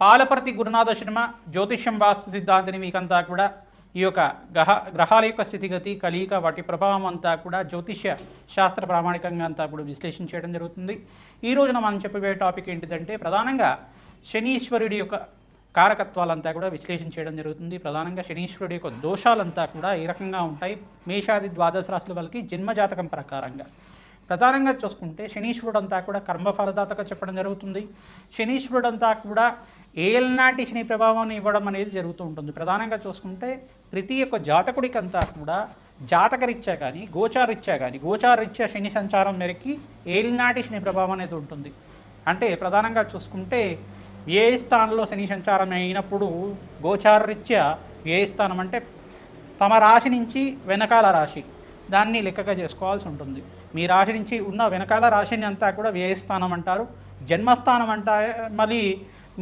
పాలపర్తి గురునాథ శర్మ జ్యోతిష్యం వాస్తు సిద్ధాంతిని మీకంతా కూడా ఈ యొక్క గ్రహ గ్రహాల యొక్క స్థితిగతి కలియిక వాటి ప్రభావం అంతా కూడా జ్యోతిష్య శాస్త్ర ప్రామాణికంగా అంతా కూడా విశ్లేషణ చేయడం జరుగుతుంది. ఈ రోజున మనం చెప్పబోయే టాపిక్ ఏంటిదంటే ప్రధానంగా శనీశ్వరుడి యొక్క కారకత్వాలంతా కూడా విశ్లేషణ చేయడం జరుగుతుంది. ప్రధానంగా శనీశ్వరుడి యొక్క దోషాలంతా కూడా ఏ రకంగా ఉంటాయి? మేషాది ద్వాదశ రాశుల వాళ్ళకి జన్మజాతకం ప్రకారంగా. ప్రధానంగా చూసుకుంటే శనీశ్వరుడు అంతా కూడా కర్మఫలదాతగా చెప్పడం జరుగుతుంది. శనీశ్వరుడు అంతా కూడా ఏలనాటి శని ప్రభావాన్ని ఇవ్వడం అనేది జరుగుతూ ఉంటుంది. ప్రధానంగా చూసుకుంటే ప్రతి ఒక్క జాతకుడికి అంతా కూడా జాతకరీత్యా కానీ గోచారీత్యా కానీ గోచారీత్యా శని సంచారం మేరకి ఏలినాటి శని ప్రభావం అనేది ఉంటుంది. అంటే ప్రధానంగా చూసుకుంటే ఏ స్థానంలో శని సంచారం అయినప్పుడు గోచారీత్యా ఏ స్థానం అంటే తమ రాశి నుంచి వెనకాల రాశి దాన్ని లెక్కగా చేసుకోవాల్సి ఉంటుంది. మీ రాశి నుంచి ఉన్న వెనకాల రాశిని అంతా కూడా వ్యయస్థానం అంటారు. జన్మస్థానం అంటారు మళ్ళీ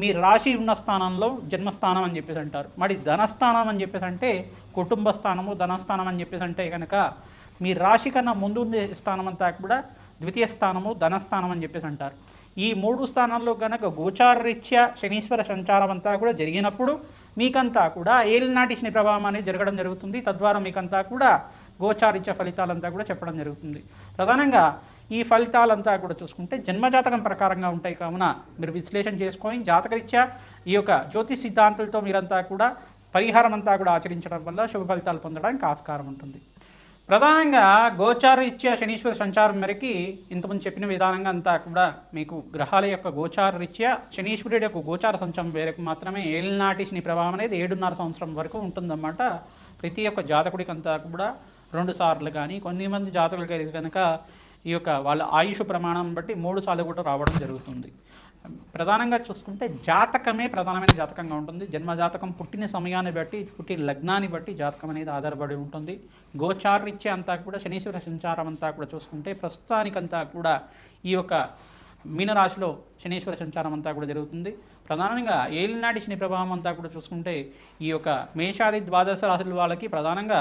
మీ రాశి ఉన్న స్థానంలో జన్మస్థానం అని చెప్పేసి అంటారు. మరి ధనస్థానం అని చెప్పేసి అంటే కుటుంబ స్థానము ధనస్థానం అని చెప్పేసి అంటే కనుక మీ రాశి కన్నా ముందు ఉండే స్థానం అంతా కూడా ద్వితీయ స్థానము ధనస్థానం అని చెప్పేసి అంటారు. ఈ మూడు స్థానాల్లో కనుక గోచారరీత్యా శనీశ్వర సంచారం అంతా కూడా జరిగినప్పుడు మీకంతా కూడా ఏలినాటి శని ప్రభావం అనేది జరగడం జరుగుతుంది. తద్వారా మీకంతా కూడా గోచారిత్య ఫలితాలంతా కూడా చెప్పడం జరుగుతుంది. ప్రధానంగా ఈ ఫలితాలంతా కూడా చూసుకుంటే జన్మజాతకం ప్రకారంగా ఉంటాయి కావున మీరు విశ్లేషణ చేసుకొని జాతకరీత్యా ఈ యొక్క జ్యోతిష్ సిద్ధాంతాలతో మీరంతా కూడా పరిహారం అంతా కూడా ఆచరించడం వల్ల శుభ ఫలితాలు పొందడానికి ఆస్కారం ఉంటుంది. ప్రధానంగా గోచారరీత్యా శనీశ్వర సంచారం మేరకి ఇంతకుముందు చెప్పిన విధానంగా అంతా కూడా మీకు గ్రహాల యొక్క గోచార రీత్యా శనీశ్వరుడి యొక్క గోచార సంచారం మేరకు మాత్రమే ఏళ్ళనాటి శని ప్రభావం అనేది ఏడున్నర సంవత్సరం వరకు ఉంటుందన్నమాట. ప్రతి ఒక్క జాతకుడికి అంతా కూడా రెండు సార్లు కానీ కొన్ని మంది జాతకులకి కనుక ఈ యొక్క వాళ్ళ ఆయుష్ ప్రమాణం బట్టి మూడు సార్లు కూడా రావడం జరుగుతుంది. ప్రధానంగా చూసుకుంటే జాతకమే ప్రధానమైన జాతకంగా ఉంటుంది. జన్మ జాతకం పుట్టిన సమయాన్ని బట్టి పుట్టిన లగ్నాన్ని బట్టి జాతకం అనేది ఆధారపడి ఉంటుంది. గోచారీత్య అంతా కూడా శనీశ్వర సంచారం అంతా కూడా చూసుకుంటే ప్రస్తుతానికంతా కూడా ఈ యొక్క మీనరాశిలో శనీశ్వర సంచారం అంతా కూడా జరుగుతుంది. ప్రధానంగా ఏలినాటి శని ప్రభావం అంతా కూడా చూసుకుంటే ఈ యొక్క మేషాది ద్వాదశ రాశుల వాళ్ళకి ప్రధానంగా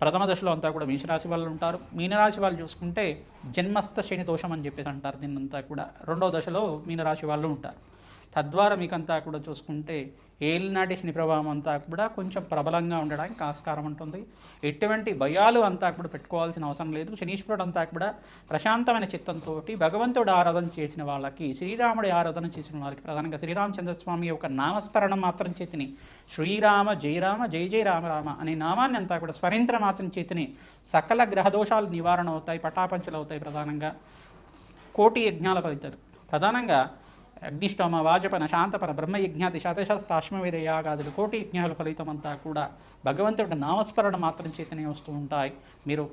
ప్రథమ దశలో అంతా కూడా మీనరాశి వాళ్ళు ఉంటారు. మీనరాశి వాళ్ళు చూసుకుంటే జన్మస్థ శని దోషం అని చెప్పేసి అంటారు. దీన్నంతా కూడా రెండవ దశలో మీనరాశి వాళ్ళు ఉంటారు. తద్వారా మీకంతా కూడా చూసుకుంటే ఏలినాటి శని ప్రభావం అంతా కూడా కొంచెం ప్రబలంగా ఉండడానికి ఆస్కారం ఉంటుంది. ఎటువంటి భయాలు అంతా కూడా పెట్టుకోవాల్సిన అవసరం లేదు. శనీశ్వరుడు అంతా కూడా ప్రశాంతమైన చిత్తంతో భగవంతుడు ఆరాధన చేసిన వాళ్ళకి శ్రీరాముడి ఆరాధన చేసిన వాళ్ళకి ప్రధానంగా శ్రీరామచంద్రస్వామి యొక్క నామస్మరణం మాత్రం చేతిని శ్రీరామ జయరామ జయ జయ రామ రామ అనే నామాన్ని అంతా కూడా స్మరించర మాత్రం చేతిని సకల గ్రహదోషాలు నివారణ అవుతాయి పటాపంచలు అవుతాయి ప్రధానంగా. కోటి యజ్ఞాల ఫలితాలు. ప్రధానంగా అగ్నిష్టోమ వాజపన శాంతపన బ్రహ్మయజ్ఞాది శతశాస్త్ర అశ్వమేధ యాగాదులు కోటి యజ్ఞాల ఫలితం అంతా కూడా భగవంతుడి నామస్మరణ మాత్రం చేతనే వస్తూ ఉంటాయి. మీరు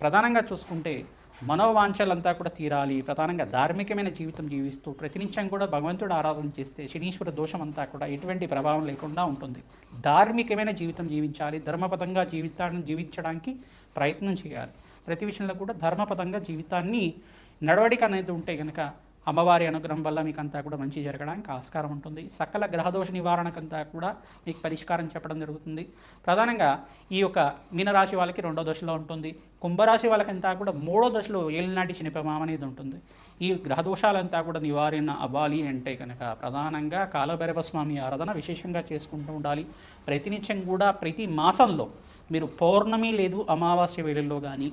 ప్రధానంగా చూసుకుంటే మనోవాంఛలంతా కూడా తీరాలి. ప్రధానంగా ధార్మికమైన జీవితం జీవిస్తూ ప్రతినిత్యం కూడా భగవంతుడు ఆరాధన చేస్తే శనీశ్వర దోషం అంతా కూడా ఎటువంటి ప్రభావం లేకుండా ఉంటుంది. ధార్మికమైన జీవితం జీవించాలి. ధర్మపదంగా జీవితాన్ని జీవించడానికి ప్రయత్నం చేయాలి. ప్రతి విషయంలో కూడా ధర్మపదంగా జీవితాన్ని నడవడిక అనేది ఉంటే కనుక అమ్మవారి అనుగ్రహం వల్ల మీకు అంతా కూడా మంచి జరగడానికి ఆస్కారం ఉంటుంది. సకల గ్రహదోష నివారణకంతా కూడా మీకు పరిష్కారం చెప్పడం జరుగుతుంది. ప్రధానంగా ఈ యొక్క మీనరాశి వాళ్ళకి రెండో దశలో ఉంటుంది. కుంభరాశి వాళ్ళకంతా కూడా మూడో దశలో ఏలినాటి శనిపమాం అనేది ఉంటుంది. ఈ గ్రహదోషాలంతా కూడా నివారణ అవ్వాలి అంటే కనుక ప్రధానంగా కాలభైరవ స్వామి ఆరాధన విశేషంగా చేసుకుంటూ ఉండాలి. ప్రతినిత్యం కూడా ప్రతి మాసంలో మీరు పౌర్ణమి లేదు అమావాస్య వేళల్లో కానీ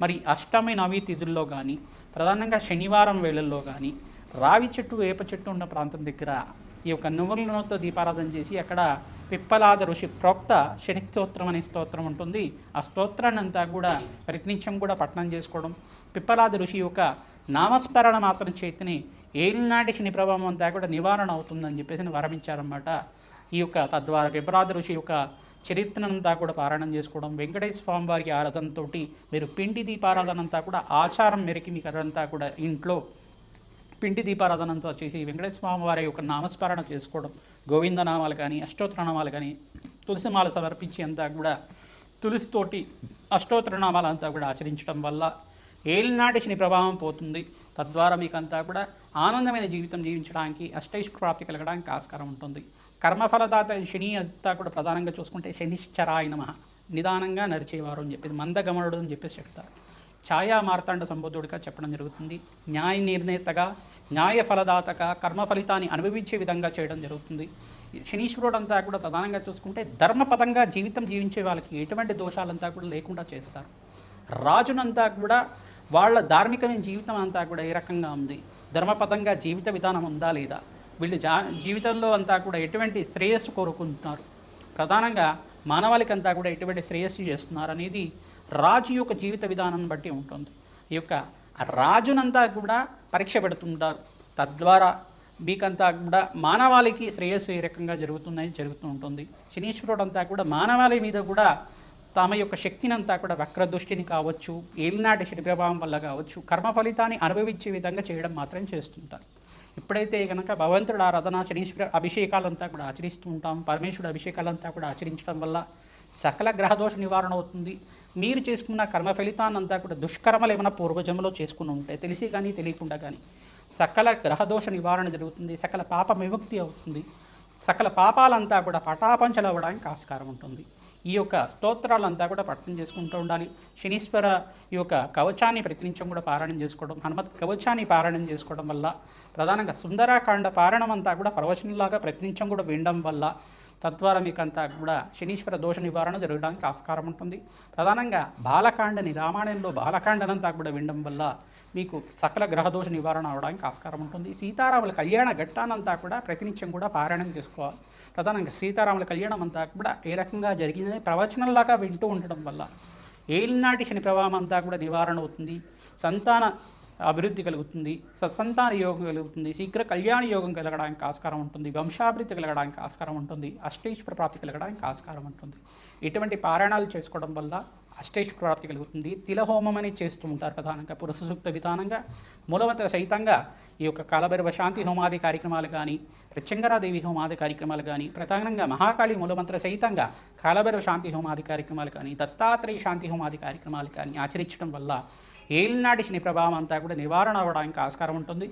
మరి అష్టమి నవీ తిథుల్లో కానీ ప్రధానంగా శనివారం వేళల్లో కానీ రావి చెట్టు వేప చెట్టు ఉన్న ప్రాంతం దగ్గర ఈ యొక్క నువ్వుల దీపారాధన చేసి అక్కడ పిప్పలాద ఋషి ప్రోక్త శని స్తోత్రం అనే స్తోత్రం ఉంటుంది. ఆ స్తోత్రాన్ని అంతా కూడా ప్రతినిత్యం కూడా పఠనం చేసుకోవడం పిప్పలాద ఋషి యొక్క నామస్మరణ మాత్రం చేతిని ఏలినాటి శని ప్రభావం అంతా కూడా నివారణ అవుతుందని చెప్పేసి వరమించారన్నమాట. ఈ యొక్క తద్వారా పిప్పలాద ఋషి యొక్క చరిత్రనంతా కూడా పారాయణం చేసుకోవడం వెంకటేశ్వర స్వామి వారికి ఆరాధనతో మీరు పిండి దీపారాధన అంతా కూడా ఆచారం మేరకి మీకు అదంతా కూడా ఇంట్లో పిండి దీపారాధనంతో చేసి వెంకటేశ్వర స్వామి వారి యొక్క నామస్మరణ చేసుకోవడం గోవిందనామాలు కానీ అష్టోత్తరనామాలు కానీ తులసిమాల సమర్పించి అంతా కూడా తులసితోటి అష్టోత్తరనామాలు అంతా కూడా ఆచరించడం వల్ల ఏలినాటి శని ప్రభావం పోతుంది. తద్వారా మీకంతా కూడా ఆనందమైన జీవితం జీవించడానికి అష్టైష్ ప్రాప్తి కలగడానికి ఆస్కారం ఉంటుంది. కర్మఫలదాత శని అంతా కూడా ప్రధానంగా చూసుకుంటే శనిశ్చరాయ నమ. నిదానంగా నరిచేవారు అని చెప్పేది మందగమనుడు అని చెప్పేసి చెప్తారు. ఛాయా మార్తాండ సంబోధుడిగా చెప్పడం జరుగుతుంది. న్యాయ నిర్ణేతగా న్యాయ ఫలదాతగా కర్మ ఫలితాన్ని అనుభవించే విధంగా చేయడం జరుగుతుంది. శనీశ్వరుడు అంతా కూడా ప్రధానంగా చూసుకుంటే ధర్మపదంగా జీవితం జీవించే వాళ్ళకి ఎటువంటి దోషాలంతా కూడా లేకుండా చేస్తారు. రాజునంతా కూడా వాళ్ళ ధార్మికమైన జీవితం అంతా కూడా ఏ రకంగా ఉంది? ధర్మపదంగా జీవిత విధానం ఉందా లేదా? వీళ్ళు జా జీవితంలో అంతా కూడా ఎటువంటి శ్రేయస్సు కోరుకుంటున్నారు? ప్రధానంగా మానవాళికి అంతా కూడా ఎటువంటి శ్రేయస్సు చేస్తున్నారు అనేది రాజు యొక్క జీవిత విధానం బట్టి ఉంటుంది. ఈ యొక్క రాజునంతా కూడా పరీక్ష పెడుతుంటారు. తద్వారా మీకంతా కూడా మానవాళికి శ్రేయస్సు ఏ రకంగా జరుగుతుందని జరుగుతూ ఉంటుంది. శనీశ్వరుడు అంతా కూడా మానవాళి మీద కూడా తమ యొక్క శక్తిని అంతా కూడా వక్రదృష్టిని కావచ్చు ఏలినాటి శని ప్రభావం వల్ల కావచ్చు కర్మ ఫలితాన్ని అనుభవించే విధంగా చేయడం మాత్రం చేస్తుంటారు. ఎప్పుడైతే కనుక భగవంతుడు ఆరాధన శనీశ్వర అభిషేకాలంతా కూడా ఆచరిస్తూ ఉంటాం. పరమేశ్వరుడు అభిషేకాలంతా కూడా ఆచరించడం వల్ల సకల గ్రహదోష నివారణ అవుతుంది. మీరు చేసుకున్న కర్మ ఫలితాన్నంతా కూడా దుష్కర్మలు ఏమైనా పూర్వజంలో చేసుకుని ఉంటాయి తెలిసి కానీ తెలియకుండా కానీ సకల గ్రహదోష నివారణ జరుగుతుంది. సకల పాప విముక్తి అవుతుంది. సకల పాపాలంతా కూడా పటాపంచలు అవ్వడానికి ఆస్కారం ఉంటుంది. ఈ యొక్క స్తోత్రాలంతా కూడా పఠనం చేసుకుంటూ ఉండాలి. శనీశ్వర ఈ యొక్క కవచాన్ని ప్రతినిత్యం కూడా పారాయణం చేసుకోవడం హనుమత్ కవచాన్ని పారాయణం చేసుకోవడం వల్ల ప్రధానంగా సుందరాకాండ పారాయణం అంతా కూడా ప్రవచనంలాగా ప్రతినిత్యం కూడా వినడం వల్ల తద్వారా మీకు అంతా కూడా శనీశ్వర దోష నివారణ జరగడానికి ఆస్కారం ఉంటుంది. ప్రధానంగా బాలకాండని రామాయణంలో బాలకాండనంతా కూడా వినడం వల్ల మీకు సకల గ్రహదోష నివారణ అవడానికి ఆస్కారం ఉంటుంది. సీతారాముల కళ్యాణ ఘట్టానంతా కూడా ప్రతినిత్యం కూడా పారాయణం చేసుకోవాలి. ప్రధానంగా సీతారాముల కళ్యాణం అంతా కూడా ఏ రకంగా జరిగిందని ప్రవచనంలాగా వింటూ ఉండడం వల్ల ఏలినాటి శని ప్రభావం అంతా కూడా నివారణ అవుతుంది. సంతాన అభివృద్ధి కలుగుతుంది. సత్సంతాన యోగం కలుగుతుంది. శీఘ్ర కళ్యాణ యోగం కలగడానికి ఆస్కారం ఉంటుంది. వంశాభివృద్ధి కలగడానికి ఆస్కారం ఉంటుంది. అష్టేశ్వర ప్రాప్తి కలగడానికి ఆస్కారం ఉంటుంది. ఇటువంటి పారాయణాలు చేసుకోవడం వల్ల అష్టేశ్వర ప్రాప్తి కలుగుతుంది. తిలహోమం అనేది చేస్తూ ఉంటారు ప్రధానంగా. పురుష సూక్త విధానంగా మూలవంత సహితంగా ఈ యొక్క కాలభైరవ శాంతి హోమాది కార్యక్రమాలు కానీ ప్రత్యంగరాదేవి హోమాది కార్యక్రమాలు కానీ ప్రధానంగా మహాకాళి మూలమంత్ర సహితంగా కాలభైరవ శాంతి హోమాది కార్యక్రమాలు కానీ దత్తాత్రేయ శాంతి హోమాది కార్యక్రమాలు కానీ ఆచరించడం వల్ల ఏలినాటి శని ప్రభావం అంతా కూడా నివారణ అవ్వడానికి ఆస్కారం ఉంటుంది.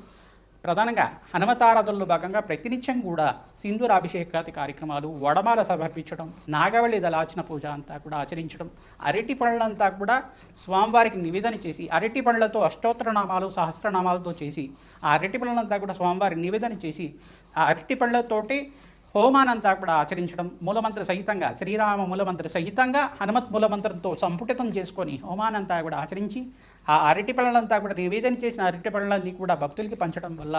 ప్రధానంగా హనుమతారాధనలో భాగంగా ప్రతినిత్యం కూడా సింధూరాభిషేకాది కార్యక్రమాలు వడమాల సమర్పించడం నాగవల్లి దళాచన పూజ అంతా కూడా ఆచరించడం అరటి పళ్ళంతా కూడా స్వామివారికి నివేదన చేసి అరటి పనులతో అష్టోత్తరనామాలు సహస్రనామాలతో చేసి ఆ అరటి పళ్ళంతా కూడా స్వామివారికి నివేదన చేసి ఆ అరటి పళ్ళతోటి హోమానంతా కూడా ఆచరించడం మూలమంత్ర సహితంగా శ్రీరామ మూలమంత్ర సహితంగా హనుమత్ మూలమంత్రంతో సంపుటితం చేసుకొని హోమానంతా కూడా ఆచరించి ఆ అరటి పళ్ళంతా కూడా నివేదన చేసిన అరటి పళ్ళని కూడా భక్తులకి పంచడం వల్ల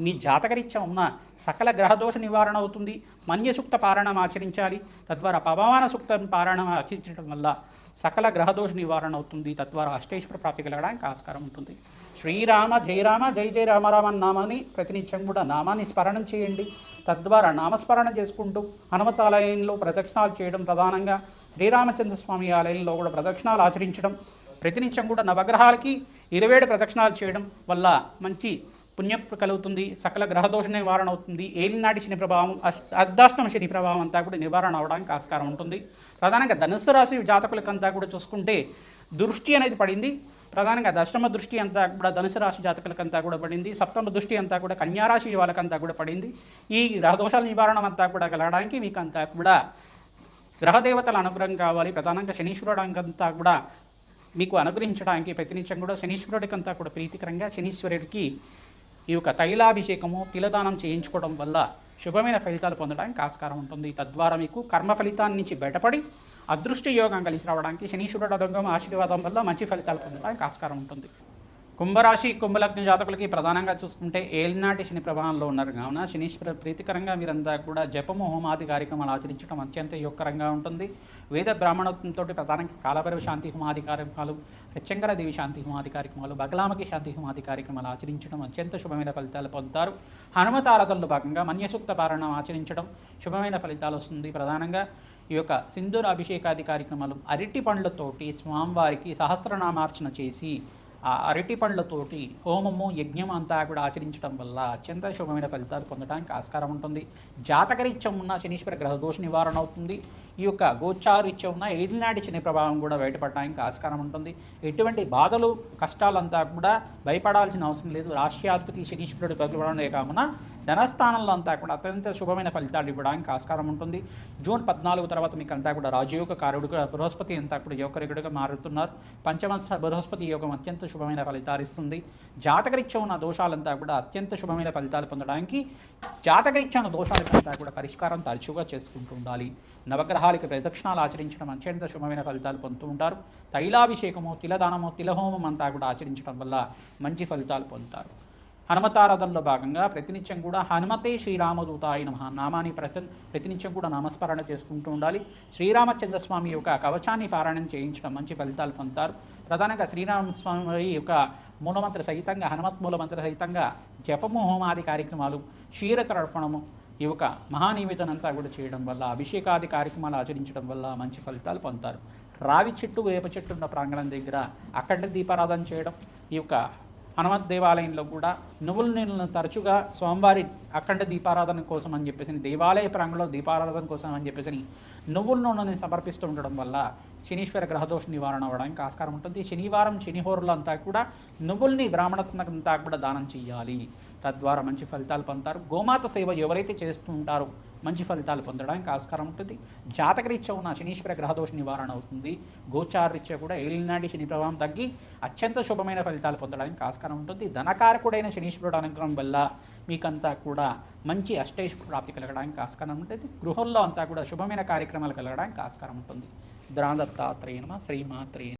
మీ జాతకరీత్యా ఉన్న సకల గ్రహదోష నివారణ అవుతుంది. మన్యసూక్త పారాయణం ఆచరించాలి. తద్వారా పవమాన సూక్త పారాయణం ఆచరించడం వల్ల సకల గ్రహదోష నివారణ అవుతుంది. తద్వారా అష్టేశ్వర ప్రాప్తి కలగడానికి ఆస్కారం ఉంటుంది. శ్రీరామ జయరామ జై జయ రామరామ నామాన్ని ప్రతినిత్యం కూడా నామాన్ని స్మరణం చేయండి. తద్వారా నామస్మరణ చేసుకుంటూ హనుమతాలయంలో ప్రదక్షిణాలు చేయడం ప్రధానంగా శ్రీరామచంద్ర స్వామి ఆలయంలో కూడా ప్రదక్షిణాలు ఆచరించడం ప్రతినిత్యం కూడా నవగ్రహాలకి ఇరవేడు ప్రదక్షిణాలు చేయడం వల్ల మంచి పుణ్యం కలుగుతుంది సకల గ్రహదోష నివారణ అవుతుంది. ఏలినాటి శని ప్రభావం అర్ధాష్టమ శని ప్రభావం అంతా కూడా నివారణ అవడానికి ఆస్కారం ఉంటుంది. ప్రధానంగా ధనుస్సు రాశి జాతకులకంతా కూడా చూసుకుంటే దృష్టి అనేది పడింది. ప్రధానంగా దశమ దృష్టి అంతా కూడా ధనుసు రాశి జాతకులకంతా కూడా పడింది. సప్తమ దృష్టి అంతా కూడా కన్యారాశి వాళ్ళకంతా కూడా పడింది. ఈ గ్రహదోషాల నివారణ అంతా కూడా కలగడానికి మీకు అంతా కూడా గ్రహదేవతల అనుగ్రహం కావాలి. ప్రధానంగా శనీశ్వరుడంతా కూడా మీకు అనుగ్రహించడానికి ప్రతినిత్యం కూడా శనీశ్వరుడికంతా కూడా ప్రీతికరంగా శనీశ్వరుడికి ఈ యొక్క తైలాభిషేకము తిలదానం చేయించుకోవడం వల్ల శుభమైన ఫలితాలు పొందడానికి ఆస్కారం ఉంటుంది. తద్వారా మీకు కర్మ ఫలితాన్ని నుంచి బయటపడి అదృష్ట యోగం కలిసి రావడానికి శనీశ్వరుడు అనుగ్రహం ఆశీర్వాదం వల్ల మంచి ఫలితాలు పొందడానికి ఆస్కారం ఉంటుంది. కుంభరాశి కుంభలగ్న జాతకులకి ప్రధానంగా చూసుకుంటే ఏలినాటి శని ప్రభావంలో ఉన్నారు. కావున శనీశ్వర ప్రీతికరంగా మీరంతా కూడా జపము హోమాది కార్యక్రమాలు ఆచరించడం అత్యంత యోగకరంగా ఉంటుంది. వేద బ్రాహ్మణత్వంతో ప్రధానంగా కాలభైరవ శాంతి హోమాది కార్యక్రమాలు హెచ్చంకర దేవి శాంతి హోమాది కార్యక్రమాలు బగలామకి శాంతి హోమాది కార్యక్రమాలు ఆచరించడం అత్యంత శుభమైన ఫలితాలు పొందుతారు. హనుమత ఆరాధనలో భాగంగా మన్యసూక్త పారాయణం ఆచరించడం శుభమైన ఫలితాలు వస్తుంది. ప్రధానంగా ఈ యొక్క సింధూర అభిషేకాది కార్యక్రమాలు అరటి పండ్లతోటి స్వామివారికి సహస్రనామార్చన చేసి ఆ అరటి పండ్లతోటి హోమము యజ్ఞం అంతా కూడా ఆచరించడం వల్ల అత్యంత శుభమైన ఫలితాలు పొందడానికి ఆస్కారం ఉంటుంది. జాతకరీత్యం ఉన్న శనీశ్వర గ్రహ దోష నివారణ అవుతుంది. ఈ యొక్క గోచారీత్యం ఉన్న ఏలినాటి శని ప్రభావం కూడా బయటపడడానికి ఆస్కారం ఉంటుంది. ఎటువంటి బాధలు కష్టాలంతా కూడా భయపడాల్సిన అవసరం లేదు. రాష్ట్రాధిపతి శనీశ్వరుడు పగిలవడమే కాకుండా ధనస్థానంలో అంతా కూడా అత్యంత శుభమైన ఫలితాలు ఇవ్వడానికి ఆస్కారం ఉంటుంది. జూన్ పద్నాలుగు తర్వాత మీకు అంతా కూడా రాజయోగ కారుడుగా బృహస్పతి అంతా కూడా యోగరికుడుగా మారుతున్నారు. పంచమ బృహస్పతి యోగం అత్యంత శుభమైన ఫలితాలు ఇస్తుంది. జాతకరీత్యం ఉన్న దోషాలంతా కూడా అత్యంత శుభమైన ఫలితాలు పొందడానికి జాతకరీత్య ఉన్న దోషాలకంతా కూడా పరిష్కారం తరచుగా చేసుకుంటూ ఉండాలి. నవగ్రహాలకు ప్రదక్షిణాలు ఆచరించడం అత్యంత శుభమైన ఫలితాలు పొందుతూ ఉంటారు. తైలాభిషేకము తిలదానము తిలహోమం అంతా కూడా ఆచరించడం వల్ల మంచి ఫలితాలు పొందుతారు. హనుమతారాధనలో భాగంగా ప్రతినిత్యం కూడా హనుమతే శ్రీరామదూత ఆయన నామాన్ని ప్రతి ప్రతినిత్యం కూడా నామస్మరణ చేసుకుంటూ ఉండాలి. శ్రీరామచంద్రస్వామి యొక్క కవచాన్ని పారాయణం చేయించడం మంచి ఫలితాలు పొందుతారు. ప్రధానంగా శ్రీరామస్వామి యొక్క మూలమంత్ర సహితంగా హనుమత్ మూలమంత్ర సహితంగా జపము హోమాది కార్యక్రమాలు క్షీరతర్పణము ఈ యొక్క మహానివేదనంతా కూడా చేయడం వల్ల అభిషేకాది కార్యక్రమాలు ఆచరించడం వల్ల మంచి ఫలితాలు పొందుతారు. రావి చెట్టు వేప చెట్టు ఉన్న ప్రాంగణం దగ్గర అక్కడ దీపారాధన చేయడం ఈ యొక్క హనుమత్ దేవాలయంలో కూడా నువ్వుల నీళ్ళను తరచుగా స్వామివారి అఖండ దీపారాధన కోసం అని చెప్పేసి దేవాలయ ప్రాంగంలో దీపారాధన కోసం అని చెప్పేసి నువ్వుల నూనెని సమర్పిస్తూ ఉండడం వల్ల శనీశ్వర గ్రహదోష నివారణ అవ్వడానికి ఆస్కారం ఉంటుంది. శనివారం శనిహోరులంతా కూడా నువ్వుల్ని బ్రాహ్మణత్మకంతా కూడా దానం చేయాలి తద్వారా మంచి ఫలితాలు పొందుతారు. గోమాత సేవ ఎవరైతే చేస్తూ ఉంటారో మంచి ఫలితాలు పొందడానికి ఆస్కారం ఉంటుంది. జాతకరీత్యా ఉన్న శనీశ్వర గ్రహదోష నివారణ అవుతుంది. గోచారరీత్యా కూడా ఏలినాటి శని ప్రభావం తగ్గి అత్యంత శుభమైన ఫలితాలు పొందడానికి ఆస్కారం ఉంటుంది. ధనకారకుడైన శనీశ్వరుడు అనుగ్రహం వల్ల మీకంతా కూడా మంచి అష్టైష్ ప్రాప్తి కలగడానికి ఆస్కారం ఉంటుంది. గృహంలో అంతా కూడా శుభమైన కార్యక్రమాలు కలగడానికి ఆస్కారం ఉంటుంది. ద్రాదత్తాత్రేయ శ్రీమాత్రేయ